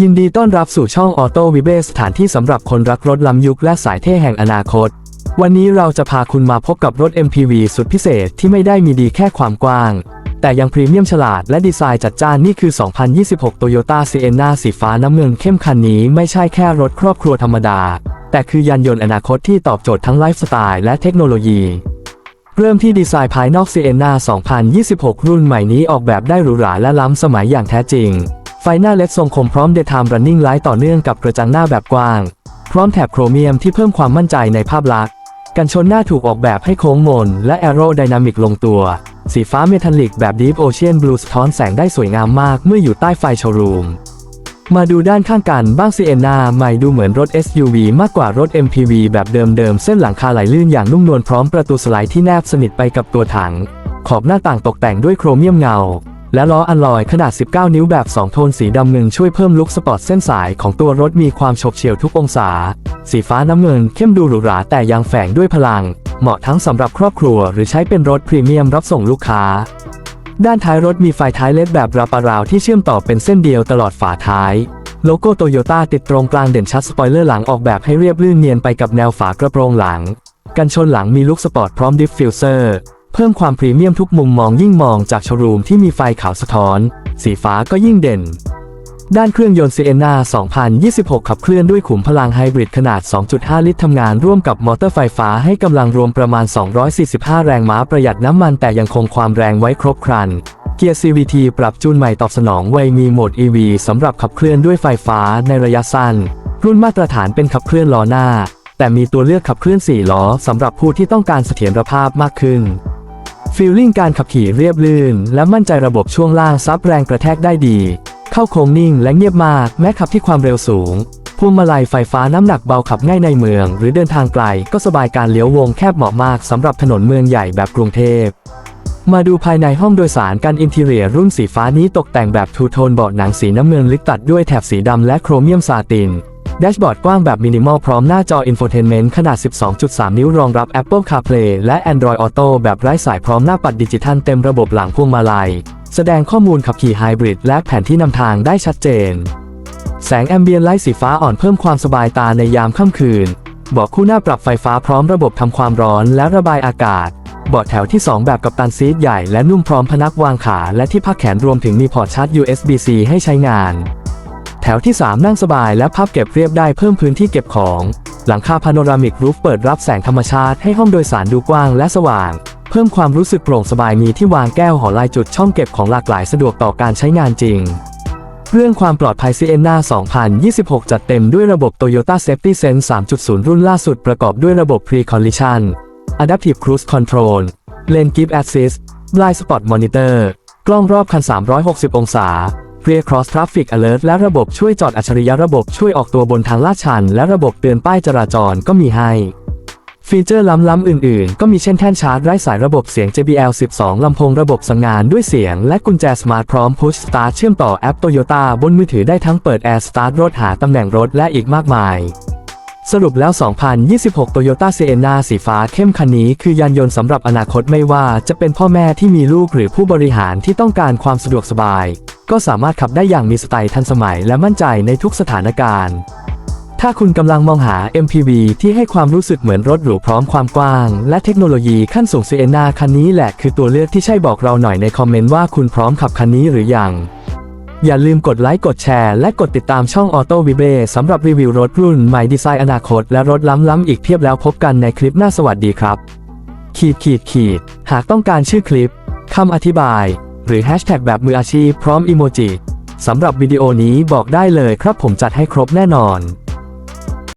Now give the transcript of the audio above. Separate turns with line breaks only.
ยินดีต้อนรับสู่ช่องออโต้วิเบสถานที่สำหรับคนรักรถล้ำยุคและสายเท่แห่งอนาคต วันนี้เราจะพาคุณมาพบกับรถ MPV สุดพิเศษที่ไม่ได้มีดีแค่ความกว้าง แต่ยังพรีเมียมฉลาดและดีไซน์จัดจ้านนี่คือ 2026 Toyota Sienna สีฟ้าน้ำเงินเข้มคันนี้ไม่ใช่แค่รถครอบครัวธรรมดา แต่คือยานยนต์อนาคตที่ตอบโจทย์ทั้งไลฟ์สไตล์และเทคโนโลยีเริ่มที่ดีไซน์ภายนอก Sienna 2026 รุ่นใหม่นี้ออกแบบได้หรูหราและล้ำสมัยอย่างแท้จริง ไฟหน้าเล็ดทรงคมพร้อม Daytime Running Light ต่อเนื่องกับกระจังหน้าแบบกว้าง พร้อมแถบโครเมียมที่เพิ่มความมั่นใจในภาพลักษณ์กันชนหน้าถูกออกแบบให้โค้งมน และแอโรไดนามิกลงตัว สีฟ้าเมทัลลิกแบบ Deep Ocean Blue สะท้อนแสงได้สวยงามมากเมื่ออยู่ใต้ไฟโชว์รูม มาดูด้านข้างกันบ้าง Sienna ใหม่ดูเหมือนรถ SUV มากกว่ารถ MPV แบบเดิมๆ เส้นหลังคาไหลลื่นอย่างนุ่มนวลพร้อมประตูสไลด์ที่แนบสนิทไปกับตัวถัง ขอบหน้าต่างตกแต่งด้วยโครเมียมเงา และล้ออัลลอยขนาด 19 นิ้วแบบ 2 โทนสีดำเงินช่วยเพิ่มลุคสปอร์ตเส้นสายของตัวรถมีความฉกเฉี่ยวทุกองศา สีฟ้าน้ำเงินเข้มดูหรูหราแต่ยังแฝงด้วยพลัง เหมาะทั้งสำหรับครอบครัวหรือใช้เป็นรถพรีเมียมรับส่งลูกค้า ด้านท้ายรถมีไฟท้ายเลดแบบราปาราวที่เชื่อมต่อเป็นเส้นเดียวตลอดฝาท้ายโลโก้โตโยต้าติดตรงกลางเด่นชัดสปอยเลอร์หลังออกแบบให้เรียบลื่นเนียนไปกับแนวฝากระโปรงหลัง กันชนหลังมีลุคสปอร์ตพร้อมดิฟฟิวเซอร์ เพิ่มความพรีเมียมทุกมุมมองยิ่งมองจากโชว์รูมที่มีไฟขาวสะท้อน สีฟ้าก็ยิ่งเด่น ด้านเครื่องยนต์ Sienna 2026 ขับเคลื่อนด้วยขุมพลังไฮบริดขนาด 2.5 ลิตรทำงานร่วมกับมอเตอร์ไฟฟ้าให้กำลังรวมประมาณ 245 แรงม้าประหยัดน้ำมันแต่ยังคงความแรงไว้ครบครันเกียร์ CVT ปรับจูนใหม่ตอบสนองไวมีโหมด EV สำหรับขับเคลื่อนด้วยไฟฟ้าในระยะสั้น รุ่นมาตรฐานเป็นขับเคลื่อนล้อหน้า แต่มีตัวเลือกขับเคลื่อน 4 ล้อสำหรับผู้ที่ต้องการเสถียรภาพมากขึ้น ฟีลลิ่งการขับขี่เรียบลื่น และมั่นใจระบบช่วงล่างซับแรงกระแทกได้ดี เข้าโค้งนิ่งและเงียบมากแม้ขับที่ความเร็วสูงพวงมาลัยไฟฟ้าน้ำหนักเบาขับง่ายในเมือง หรือเดินทางไกลก็สบายการเลี้ยววงแคบเหมาะมากสำหรับถนนเมืองใหญ่แบบกรุงเทพมาดูภายในห้องโดยสารการอินเทีเรียรุ่นสีฟ้านี้ตกแต่งแบบทูโทนเบาะหนังสีน้ำเงินลึกตัดด้วยแถบสีดำและโครเมียมซาติน แดชบอร์ดกว้างแบบมินิมอลพร้อมหน้าจออินโฟเทนเมนต์ขนาด 12.3 นิ้วรองรับ Apple CarPlay และ Android Auto แบบไร้สายพร้อมหน้าปัดดิจิทัลเต็มระบบหลังพวงมาลัย แสดงข้อมูลขับขี่ไฮบริดและแผนที่นำทางได้ชัดเจน แสงแอมเบียนไลท์สีฟ้าอ่อนเพิ่มความสบายตาในยามค่ำคืนเบาะคู่หน้าปรับไฟฟ้าพร้อมระบบทำความร้อนและระบายอากาศเบาะแถวที่ 2 แบบกับตันซีทใหญ่และนุ่มพร้อมพนักวางขาและที่พักแขนรวมถึงมีพอร์ตชาร์จ USB-C ให้ใช้งาน แถวที่ 3 นั่งสบายและพับเก็บเรียบได้เพิ่มพื้นที่เก็บของ หลังคาพาโนรามิกรูฟเปิดรับแสงธรรมชาติให้ห้องโดยสารดูกว้างและสว่าง เพิ่มความรู้สึกโปร่งสบายมีที่วางแก้วหอลายจุดช่องเก็บของหลากหลายสะดวกต่อการใช้งานจริง เรื่องความปลอดภัย Sienna 2026 จัดเต็มด้วยระบบ Toyota Safety Sense 3.0 รุ่นล่าสุดประกอบด้วยระบบ Pre-Collision Adaptive Cruise Control Lane Keep Assist Blind Spot Monitor กล้องรอบคัน 360 องศา Rear Cross Traffic Alert และระบบช่วยจอดอัจฉริยะระบบช่วยออกตัวบนทางลาดชัน และระบบเตือนป้ายจราจรก็มีให้ ฟีเจอร์ล้ำๆอื่นๆ ก็มีเช่นแท่นชาร์จไร้สายระบบเสียง JBL 12 ลำโพงระบบสั่งงานด้วยเสียง และกุญแจสมาร์ทพร้อม Push Start เชื่อมต่อแอป Toyota บนมือถือได้ทั้งเปิด Air Start รถหาตำแหน่งรถและอีกมากมายสรุปแล้ว 2026 Toyota Sienna สีฟ้าเข้มคันนี้คือยานยนต์สำหรับอนาคตไม่ว่าจะเป็นพ่อแม่ที่มีลูกหรือผู้บริหารที่ต้องการความสะดวกสบาย ก็สามารถขับได้อย่างมีสไตล์ทันสมัยและมั่นใจในทุกสถานการณ์ ถ้าคุณกำลังมองหา MPV ที่ให้ความรู้สึกเหมือนรถหรูพร้อมความกว้าง และเทคโนโลยีขั้นสูง Sienna คันนี้แหละคือตัวเลือกที่ใช่บอกเราหน่อยในคอมเมนต์ว่าคุณพร้อมขับคันนี้หรือยังอย่าลืมกดไลค์กดแชร์และกดติดตามช่อง Auto v i b e สำหรับรีวิวรถรุ่นใหม่ดีไซน์อนาคตและรถล้ำๆอีกเพียบแล้วพบกันในคลิปหน้าสวัสดีครับ ขีดขีดขีด หากต้องการชื่อคลิปคำอธิบาย หรือแฮชแท็กแบบมืออาชีพพร้อมอีโมจิสำหรับวิดีโอนี้บอกได้เลยครับผมจัดให้ครบแน่นอน